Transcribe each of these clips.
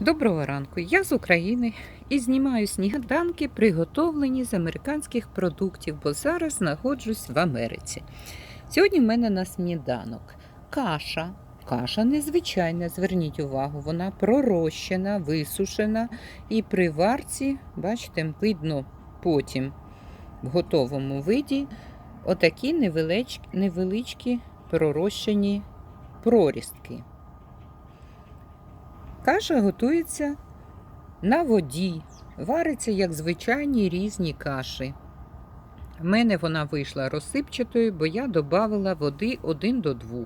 Доброго ранку, я з України і знімаю сніданки, приготовлені з американських продуктів, бо зараз знаходжусь в Америці. Сьогодні в мене на сніданок каша. Каша незвичайна, зверніть увагу, вона пророщена, висушена і при варці, бачите, видно потім в готовому виді отакі невеличкі, невеличкі пророщені прорістки. Каша готується на воді, вариться як звичайні різні каші. В мене вона вийшла розсипчатою, бо я додавала води 1 до 2.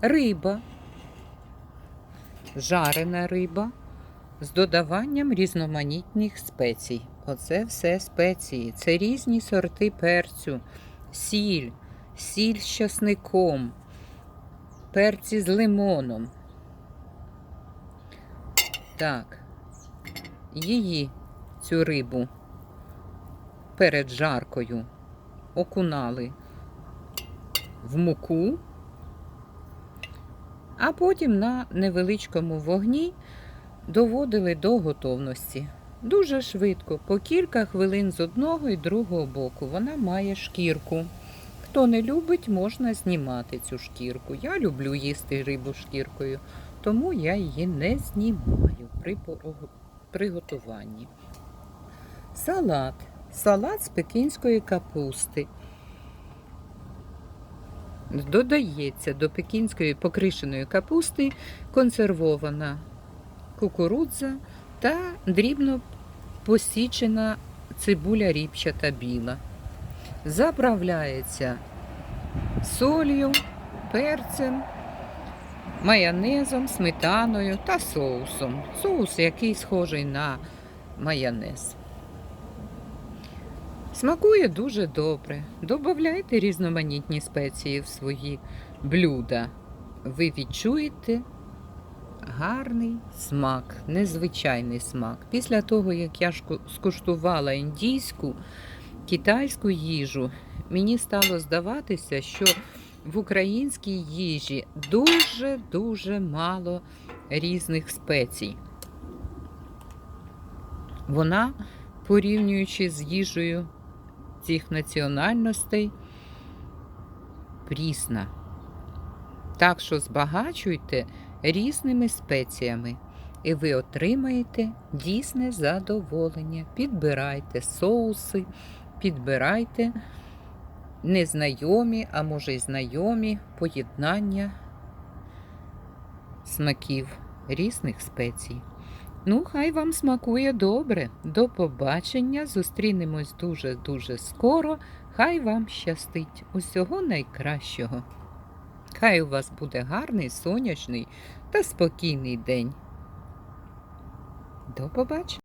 Риба, жарена риба з додаванням різноманітних спецій. Оце все спеції. Це різні сорти перцю, сіль, сіль з часником, перці з лимоном. Так, її, цю рибу, перед жаркою окунали в муку, а потім на невеличкому вогні доводили до готовності. Дуже швидко, по кілька хвилин з одного і другого боку. Вона має шкірку. Хто не любить, можна знімати цю шкірку. Я люблю їсти рибу шкіркою тому я її не знімаю при приготуванні. Салат. Салат з пекінської капусти. Додається до пекінської покришеної капусти консервована кукурудза та дрібно посічена цибуля ріпчата біла. Заправляється солью, перцем майонезом, сметаною та соусом. Соус, який схожий на майонез. Смакує дуже добре. Добавляйте різноманітні спеції в свої блюда. Ви відчуєте гарний смак, незвичайний смак. Після того, як я скуштувала індійську, китайську їжу, мені стало здаватися, що в українській їжі дуже-дуже мало різних спецій. Вона, порівнюючи з їжею цих національностей, прісна. Так що збагачуйте різними спеціями, і ви отримаєте дійсне задоволення. Підбирайте соуси, підбирайте незнайомі, а може й знайомі поєднання смаків різних спецій. Ну, хай вам смакує добре. До побачення. Зустрінемось дуже-дуже скоро. Хай вам щастить усього найкращого. Хай у вас буде гарний, сонячний та спокійний день. До побачення!